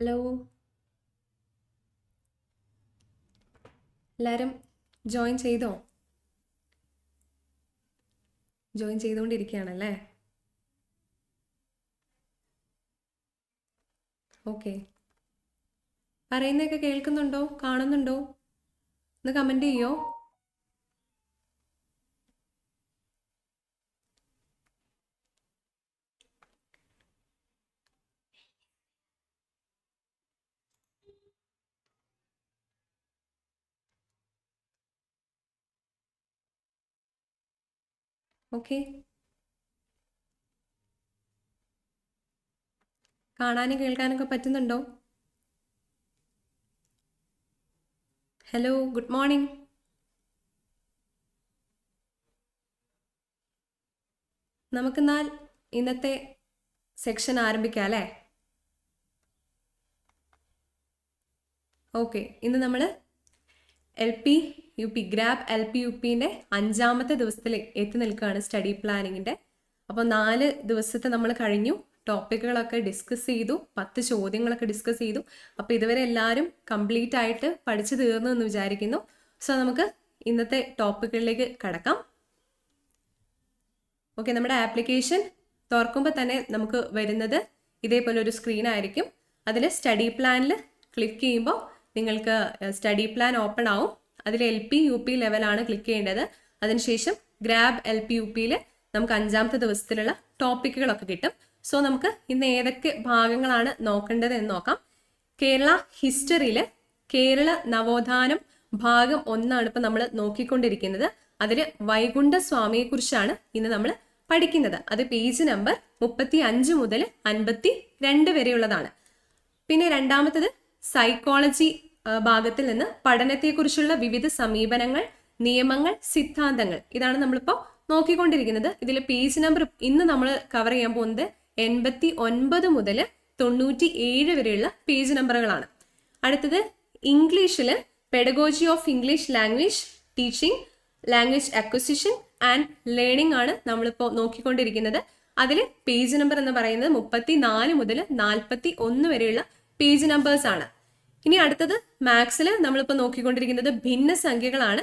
Hello. എല്ലാവരും join ചെയ്തോ? Join ചെയ്തുകൊണ്ടിരിക്കുകയാണല്ലേ ഓക്കെ. പറയുന്നതൊക്കെ കേൾക്കുന്നുണ്ടോ? കാണുന്നുണ്ടോ? ഒന്ന് കമന്റ് ചെയ്യോ? ഓക്കെ. കാണാനും കേൾക്കാനൊക്കെ പറ്റുന്നുണ്ടോ? ഹലോ ഗുഡ് മോർണിംഗ് നമുക്കെന്നാൽ ഇന്നത്തെ സെക്ഷൻ ആരംഭിക്കാം അല്ലേ? ഓക്കെ ഇന്ന് നമ്മൾ L P U P grab L P U പിന്റെ അഞ്ചാമത്തെ ദിവസത്തിൽ എത്തി നിൽക്കുകയാണ് സ്റ്റഡി പ്ലാനിങ്ങിന്റെ അപ്പോൾ നാല് ദിവസത്തെ നമ്മൾ കഴിഞ്ഞു. ടോപ്പിക്കുകളൊക്കെ ഡിസ്കസ് ചെയ്തു. പത്ത് ചോദ്യങ്ങളൊക്കെ ഡിസ്കസ് ചെയ്തു. അപ്പോൾ ഇതുവരെ എല്ലാവരും കംപ്ലീറ്റ് ആയിട്ട് പഠിച്ചു തീർന്നു എന്ന് വിചാരിക്കുന്നു. സോ നമുക്ക് ഇന്നത്തെ ടോപ്പിക്കുകളിലേക്ക് കടക്കാം. ഓക്കെ നമ്മുടെ ആപ്ലിക്കേഷൻ തുറക്കുമ്പോൾ തന്നെ നമുക്ക് വരുന്നത് ഇതേപോലെ ഒരു സ്ക്രീൻ ആയിരിക്കും. അതിൽ സ്റ്റഡി പ്ലാനിൽ ക്ലിക്ക് ചെയ്യുമ്പോൾ നിങ്ങൾക്ക് സ്റ്റഡി പ്ലാൻ ഓപ്പൺ ആവും. അതിൽ എൽ പി യു പി ലെവലാണ് ക്ലിക്ക് ചെയ്യേണ്ടത്. അതിനുശേഷം ഗ്രാബ് എൽ പി യു പിയിൽ നമുക്ക് അഞ്ചാമത്തെ ദിവസത്തിലുള്ള ടോപ്പിക്കുകളൊക്കെ കിട്ടും. സോ നമുക്ക് ഇന്ന് ഏതൊക്കെ ഭാഗങ്ങളാണ് നോക്കേണ്ടത് എന്ന് നോക്കാം. കേരള ഹിസ്റ്ററിയിൽ കേരള നവോത്ഥാനം ഭാഗം ഒന്നാണ് ഇപ്പം നമ്മൾ നോക്കിക്കൊണ്ടിരിക്കുന്നത്. അതിൽ വൈകുണ്ഠ സ്വാമിയെക്കുറിച്ചാണ് ഇന്ന് നമ്മൾ പഠിക്കുന്നത്. അത് പേജ് നമ്പർ മുപ്പത്തി അഞ്ച് മുതൽ അൻപത്തി രണ്ട് വരെയുള്ളതാണ്. പിന്നെ രണ്ടാമത്തത് സൈക്കോളജി ഭാഗത്തിൽ നിന്ന് പഠനത്തെക്കുറിച്ചുള്ള വിവിധ സമീപനങ്ങൾ നിയമങ്ങൾ സിദ്ധാന്തങ്ങൾ. ഇതാണ് നമ്മളിപ്പോൾ നോക്കിക്കൊണ്ടിരിക്കുന്നത്. ഇതിൽ പേജ് നമ്പർ ഇന്ന് നമ്മൾ കവർ ചെയ്യാൻ പോകുന്നത് എൺപത്തി ഒൻപത് മുതൽ തൊണ്ണൂറ്റി ഏഴ് വരെയുള്ള പേജ് നമ്പറുകളാണ് അടുത്തത് ഇംഗ്ലീഷിൽ pedagogy of English language teaching language acquisition and learning ആണ് നമ്മളിപ്പോൾ നോക്കിക്കൊണ്ടിരിക്കുന്നത്. അതിൽ പേജ് നമ്പർ എന്ന് പറയുന്നത് മുപ്പത്തി നാല് മുതൽ നാൽപ്പത്തി ഒന്ന് വരെയുള്ള പേജ് നമ്പേഴ്സ് ആണ്. ഇനി അടുത്തത് മാത്സിൽ നമ്മളിപ്പോൾ നോക്കിക്കൊണ്ടിരിക്കുന്നത് ഭിന്ന സംഖ്യകളാണ്.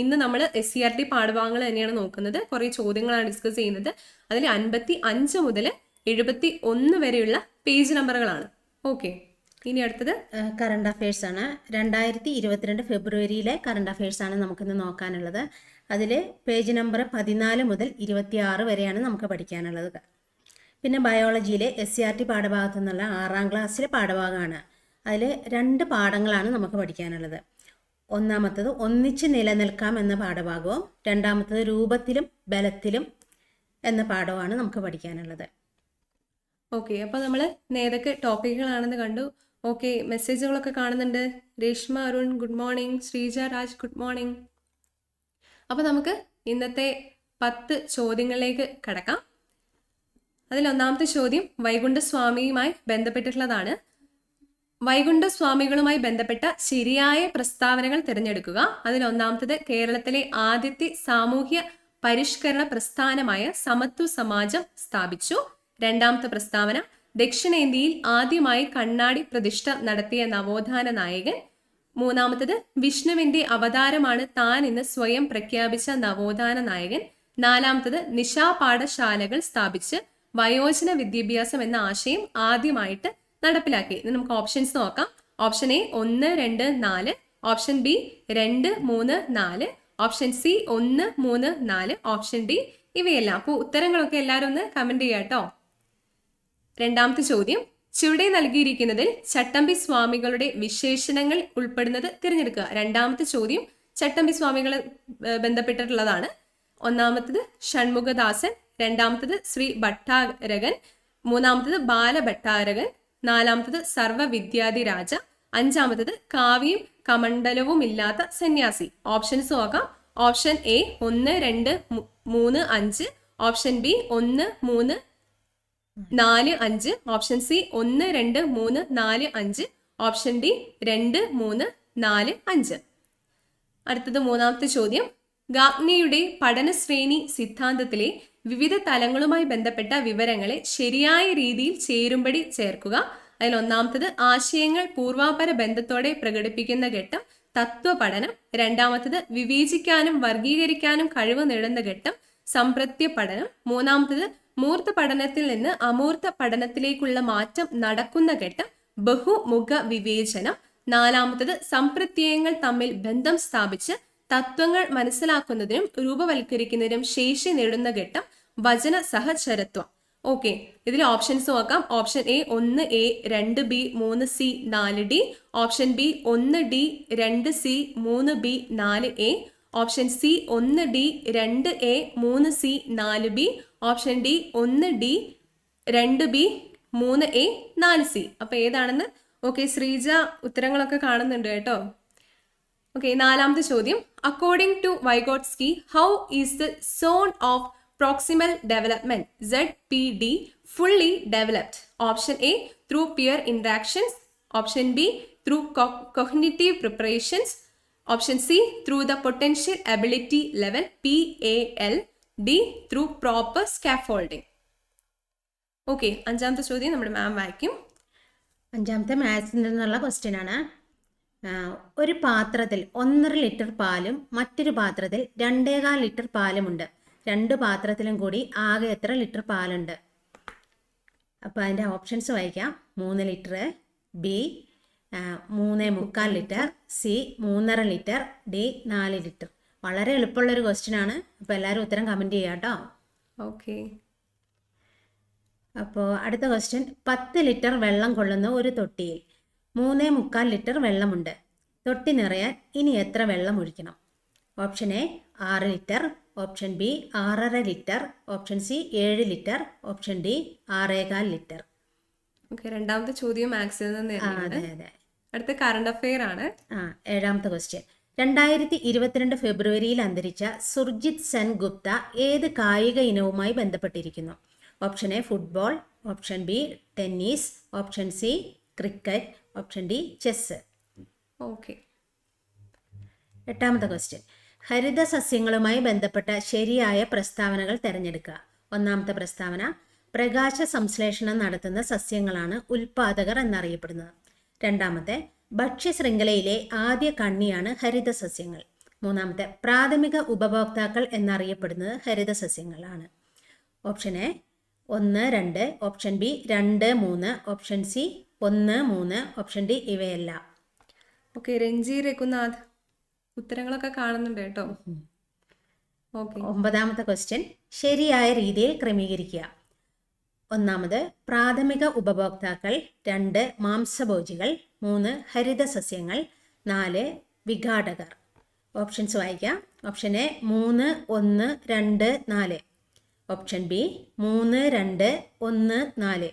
ഇന്ന് നമ്മൾ എസ് സി ആർ ടി പാഠഭാഗങ്ങൾ തന്നെയാണ് നോക്കുന്നത്. കുറേ ചോദ്യങ്ങളാണ് ഡിസ്കസ് ചെയ്യുന്നത്. അതിൽ അൻപത്തി അഞ്ച് മുതൽ എഴുപത്തി ഒന്ന് വരെയുള്ള പേജ് നമ്പറുകളാണ് ഓക്കെ ഇനി അടുത്തത്? കറണ്ട് അഫയേഴ്സ് ആണ്. രണ്ടായിരത്തി ഇരുപത്തിരണ്ട് ഫെബ്രുവരിയിലെ കറണ്ട് അഫയേഴ്സ് ആണ് നമുക്കിന്ന് നോക്കാനുള്ളത്. അതിൽ പേജ് നമ്പർ പതിനാല് മുതൽ ഇരുപത്തിയാറ് വരെയാണ് നമുക്ക് പഠിക്കാനുള്ളത്. പിന്നെ ബയോളജിയിലെ എസ് സി ആർ ടി പാഠഭാഗത്തു നിന്നുള്ള ആറാം ക്ലാസ്സിലെ പാഠഭാഗമാണ്. അതിൽ രണ്ട് പാഠങ്ങളാണ് നമുക്ക് പഠിക്കാനുള്ളത്. ഒന്നാമത്തത് ഒന്നിച്ച് നിലനിൽക്കാം എന്ന പാഠഭാഗവും രണ്ടാമത്തത് രൂപത്തിലും ബലത്തിലും എന്ന പാഠവുമാണ് നമുക്ക് പഠിക്കാനുള്ളത്. ഓക്കെ അപ്പോൾ നമ്മൾ ഏതൊക്കെ ടോപ്പിക്കുകളാണെന്ന് കണ്ടു. ഓക്കെ മെസ്സേജുകളൊക്കെ കാണുന്നുണ്ട്. Reshma Arun good morning. Sreeja Raj good morning. അപ്പോൾ നമുക്ക് ഇന്നത്തെ പത്ത് ചോദ്യങ്ങളിലേക്ക് കടക്കാം. അതിൽ ഒന്നാമത്തെ ചോദ്യം വൈകുണ്ഠസ്വാമിയുമായി ബന്ധപ്പെട്ടിട്ടുള്ളതാണ്. വൈകുണ്ഠസ്വാമികളുമായി ബന്ധപ്പെട്ട ശരിയായ പ്രസ്താവനകൾ തിരഞ്ഞെടുക്കുക. അതിൽ ഒന്നാമത്തത് കേരളത്തിലെ ആദ്യത്തെ സാമൂഹ്യ പരിഷ്കരണ പ്രസ്ഥാനമായ സമത്വ സമാജം സ്ഥാപിച്ചു. രണ്ടാമത്തെ പ്രസ്താവന ദക്ഷിണേന്ത്യയിൽ ആദ്യമായി കണ്ണാടി പ്രതിഷ്ഠ നടത്തിയ നവോത്ഥാന നായകൻ. മൂന്നാമത്തത് വിഷ്ണുവിന്റെ അവതാരമാണ് താൻ എന്ന് സ്വയം പ്രഖ്യാപിച്ച നവോത്ഥാന നായകൻ. നാലാമത്തത് നിശാപാഠശാലകൾ സ്ഥാപിച്ച് വയോജന വിദ്യാഭ്യാസം എന്ന ആശയം ആദ്യമായിട്ട് നടപ്പിലാക്കി. ഇനി നമുക്ക് ഓപ്ഷൻസ് നോക്കാം. ഓപ്ഷൻ എ ഒന്ന് രണ്ട് നാല്. ഓപ്ഷൻ ബി രണ്ട് മൂന്ന് നാല്. ഓപ്ഷൻ സി ഒന്ന് മൂന്ന് നാല്. ഓപ്ഷൻ ഡി ഇവയെല്ലാം. അപ്പോൾ ഉത്തരങ്ങളൊക്കെ എല്ലാവരും ഒന്ന് കമന്റ് ചെയ്യാം കേട്ടോ. രണ്ടാമത്തെ ചോദ്യം. ചുവടെ നൽകിയിരിക്കുന്നതിൽ ചട്ടമ്പി സ്വാമികളുടെ വിശേഷണങ്ങൾ ഉൾപ്പെടുന്നത് തിരഞ്ഞെടുക്കുക. രണ്ടാമത്തെ ചോദ്യം ചട്ടമ്പി സ്വാമികളെ ബന്ധപ്പെട്ടിട്ടുള്ളതാണ്. ഒന്നാമത്തത് ഷൺമുഖദാസൻ രണ്ടാമത്തത് ശ്രീ ഭട്ടാരകൻ മൂന്നാമത്തത് ബാലഭട്ടാരകൻ നാലാമത്തത് സർവവിദ്യാധിരാജ അഞ്ചാമത്തത് കാവ്യം കമണ്ഡലവും ഇല്ലാത്ത സന്യാസി. ഓപ്ഷൻസ് നോക്കാം. ഓപ്ഷൻ എ ഒന്ന് രണ്ട് മൂന്ന് അഞ്ച് ഓപ്ഷൻ ബി ഒന്ന് മൂന്ന് നാല് അഞ്ച് ഓപ്ഷൻ സി ഒന്ന് രണ്ട് മൂന്ന് നാല് അഞ്ച് ഓപ്ഷൻ ഡി രണ്ട് മൂന്ന് നാല് അഞ്ച്. അടുത്തത് മൂന്നാമത്തെ ചോദ്യം. ഗാഗ്നിയുടെ പഠന ശ്രേണി സിദ്ധാന്തത്തിലെ വിവിധ തലങ്ങളുമായി ബന്ധപ്പെട്ട വിവരങ്ങളെ ശരിയായ രീതിയിൽ ചേരുംപടി ചേർക്കുക. അതിൽ ഒന്നാമത്തത് ആശയങ്ങൾ പൂർവാപര ബന്ധത്തോടെ പ്രകടിപ്പിക്കുന്ന ഘട്ടം തത്വപഠനം. രണ്ടാമത്തത് വിവേചിക്കാനും വർഗീകരിക്കാനും കഴിവ് നേടുന്ന ഘട്ടം സംപ്രത്യ പഠനം മൂന്നാമത്തത് മൂർത്ത പഠനത്തിൽ നിന്ന് അമൂർത്ത പഠനത്തിലേക്കുള്ള മാറ്റം നടക്കുന്ന ഘട്ടം ബഹുമുഖ വിവേചനം നാലാമത്തത് സംപ്രത്യയങ്ങൾ തമ്മിൽ ബന്ധം സ്ഥാപിച്ച് തത്വങ്ങൾ മനസ്സിലാക്കുന്നതിനും രൂപവൽക്കരിക്കുന്നതിനും ശേഷി നേടുന്ന ഘട്ടം വചന സഹചരത്വം. ഓക്കെ ഇതിൽ ഓപ്ഷൻസ് നോക്കാം. ഓപ്ഷൻ എ ഒന്ന് എ രണ്ട് ബി മൂന്ന് സി നാല് ഡി ഓപ്ഷൻ ബി ഒന്ന് ഡി രണ്ട് സി മൂന്ന് ബി നാല് എ ഓപ്ഷൻ സി ഒന്ന് ഡി രണ്ട് എ മൂന്ന് സി നാല് ബി ഓപ്ഷൻ ഡി ഒന്ന് ഡി രണ്ട് ബി മൂന്ന് എ നാല് സി അപ്പൊ ഏതാണെന്ന്? ഓക്കെ ശ്രീജ ഉത്തരങ്ങളൊക്കെ കാണുന്നുണ്ട് കേട്ടോ. ഓക്കെ നാലാമത്തെ ചോദ്യം. According to Vygotsky how is the zone of proximal development Z P D fully developed option A through peer interactions option B through cognitive preparations option C through the potential ability level P A L D through proper scaffolding okay അഞ്ചാമത്തെ ചോദ്യം നമ്മുടെ മാം വായിക്കും. അഞ്ചാമത്തെ മാത്സിൽ നിന്നുള്ള question ആണ്. ഒരു പാത്രത്തിൽ ഒന്നര ലിറ്റർ പാലും മറ്റൊരു പാത്രത്തിൽ രണ്ടേകാൽ ലിറ്റർ പാലുമുണ്ട്. രണ്ട് പാത്രത്തിലും കൂടി ആകെ എത്ര ലിറ്റർ പാലുണ്ട്? അപ്പോൾ അതിന്റെ ഓപ്ഷൻസ് വായിക്കാം. മൂന്ന് ലിറ്റർ ബി മൂന്ന് മുക്കാൽ ലിറ്റർ സി മൂന്നര ലിറ്റർ ഡി നാല് ലിറ്റർ. വളരെ എളുപ്പമുള്ള ഒരു ക്വസ്റ്റ്യൻ ആണ്. അപ്പോൾ എല്ലാവരും ഉത്തരം കമന്റ് ചെയ്യാം കേട്ടോ. ഓക്കെ. അപ്പോൾ അടുത്ത ക്വസ്റ്റ്യൻ പത്ത് ലിറ്റർ വെള്ളം കൊള്ളുന്ന ഒരു തൊട്ടിയിൽ മൂന്നേ മുക്കാൽ ലിറ്റർ വെള്ളമുണ്ട്. തൊട്ടി നിറയാൻ ഇനി എത്ര വെള്ളം ഒഴിക്കണം? ഓപ്ഷൻ എ ആറ് ലിറ്റർ ഓപ്ഷൻ ബി ആറര ലിറ്റർ ഓപ്ഷൻ സി ഏഴ് ലിറ്റർ ഓപ്ഷൻ ഡി ആറേകാൽ ലിറ്റർ. ഓക്കെ രണ്ടാമത്തെ ചോദ്യം മാത്സിൽ നിന്ന് അതെ അതെ. അടുത്ത കറണ്ട് അഫെയർ ആണ്. ആ ഏഴാമത്തെ ക്വസ്റ്റ്യൻ രണ്ടായിരത്തി ഇരുപത്തിരണ്ട് ഫെബ്രുവരിയിൽ അന്തരിച്ച സുർജിത് സെൻ ഗുപ്ത ഏത് കായിക ഇനവുമായി ബന്ധപ്പെട്ടിരിക്കുന്നു? Option A football option B tennis option C cricket option D chess okay എട്ടാമത്തെ ക്വസ്റ്റ്യൻ ഹരിത സസ്യങ്ങളുമായി ബന്ധപ്പെട്ട ശരിയായ പ്രസ്താവനകൾ തിരഞ്ഞെടുക്കുക. ഒന്നാമത്തെ പ്രസ്താവന പ്രകാശ സംശ്ലേഷണം നടത്തുന്ന സസ്യങ്ങളാണ് ഉൽപാദകർ എന്നറിയപ്പെടുന്നത്. രണ്ടാമത്തെ ഭക്ഷ്യ ശൃംഖലയിലെ ആദ്യ കണ്ണിയാണ് ഹരിത സസ്യങ്ങൾ മൂന്നാമത്തെ പ്രാഥമിക ഉപഭോക്താക്കൾ എന്നറിയപ്പെടുന്നത് ഹരിത സസ്യങ്ങളാണ് ഓപ്ഷൻ എ ഒന്ന് രണ്ട്. ഓപ്ഷൻ ബി രണ്ട് മൂന്ന്. ഓപ്ഷൻ സി ഒന്ന് മൂന്ന് ഓപ്ഷൻ ഡി ഇവയല്ല. ഓക്കെ രഞ്ജി രഘുനാഥ് ഉത്തരങ്ങളൊക്കെ കാണുന്നുണ്ട് കേട്ടോ. ഓക്കെ. ഒമ്പതാമത്തെ ക്വസ്റ്റ്യൻ ശരിയായ രീതിയിൽ ക്രമീകരിക്കുക. ഒന്നാമത് പ്രാഥമിക ഉപഭോക്താക്കൾ രണ്ട് മാംസഭോജികൾ മൂന്ന് ഹരിത സസ്യങ്ങൾ നാല് വിഘാടകർ. ഓപ്ഷൻസ് വായിക്കാം. ഓപ്ഷൻ എ മൂന്ന് ഒന്ന് രണ്ട് നാല്. ഓപ്ഷൻ ബി മൂന്ന് രണ്ട് ഒന്ന് നാല്.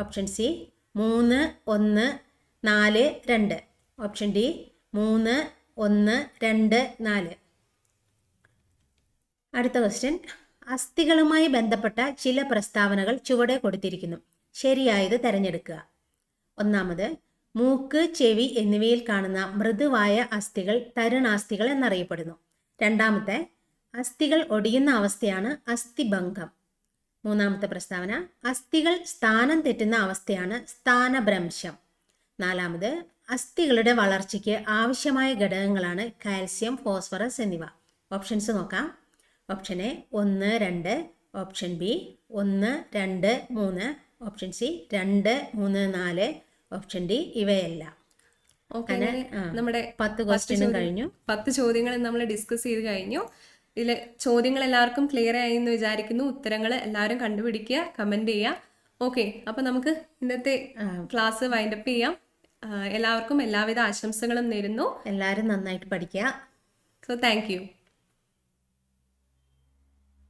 ഓപ്ഷൻ സി മൂന്ന് ഒന്ന് നാല് രണ്ട്. ഓപ്ഷൻ ഡി മൂന്ന് ഒന്ന് രണ്ട് നാല്. അടുത്ത ക്വസ്റ്റ്യൻ അസ്ഥികളുമായി ബന്ധപ്പെട്ട ചില പ്രസ്താവനകൾ ചുവടെ കൊടുത്തിരിക്കുന്നു. ശരിയായത് തിരഞ്ഞെടുക്കുക. ഒന്നാമത് മൂക്ക് ചെവി എന്നിവയിൽ കാണുന്ന മൃദുവായ അസ്ഥികൾ തരുണാസ്ഥികൾ എന്നറിയപ്പെടുന്നു. രണ്ടാമത്തെ അസ്ഥികൾ ഒടിയുന്ന അവസ്ഥയാണ് അസ്ഥിഭംഗം. മൂന്നാമത്തെ പ്രസ്താവന അസ്ഥികൾ സ്ഥാനം തെറ്റുന്ന അവസ്ഥയാണ് സ്ഥാനഭ്രംശം. നാലാമത് അസ്ഥികളുടെ വളർച്ചയ്ക്ക് ആവശ്യമായ ഘടകങ്ങളാണ് കാൽസ്യം ഫോസ്ഫറസ് എന്നിവ. ഓപ്ഷൻസ് നോക്കാം. ഓപ്ഷൻ എ ഒന്ന് രണ്ട്. ഓപ്ഷൻ ബി ഒന്ന് രണ്ട് മൂന്ന്. ഓപ്ഷൻ സി രണ്ട് മൂന്ന് നാല്. ഓപ്ഷൻ ഡി ഇവയെല്ലാം. നമ്മുടെ പത്ത് ക്വസ്റ്റ്യനും കഴിഞ്ഞു. പത്ത് ചോദ്യങ്ങൾ നമ്മൾ ഡിസ്കസ് ചെയ്ത് കഴിഞ്ഞു. ഇതിൽ ചോദ്യങ്ങൾ എല്ലാവർക്കും ക്ലിയർ ആയി എന്ന് വിചാരിക്കുന്നു. ഉത്തരങ്ങൾ എല്ലാവരും കണ്ടുപിടിക്കുക കമന്റ് ചെയ്യുക. ഓക്കെ അപ്പോൾ നമുക്ക് ഇന്നത്തെ ക്ലാസ് വൈൻഡപ്പ് ചെയ്യാം. എല്ലാവർക്കും എല്ലാവിധ ആശംസകളും നേരുന്നു. എല്ലാവരും നന്നായിട്ട് പഠിക്കുക. So thank you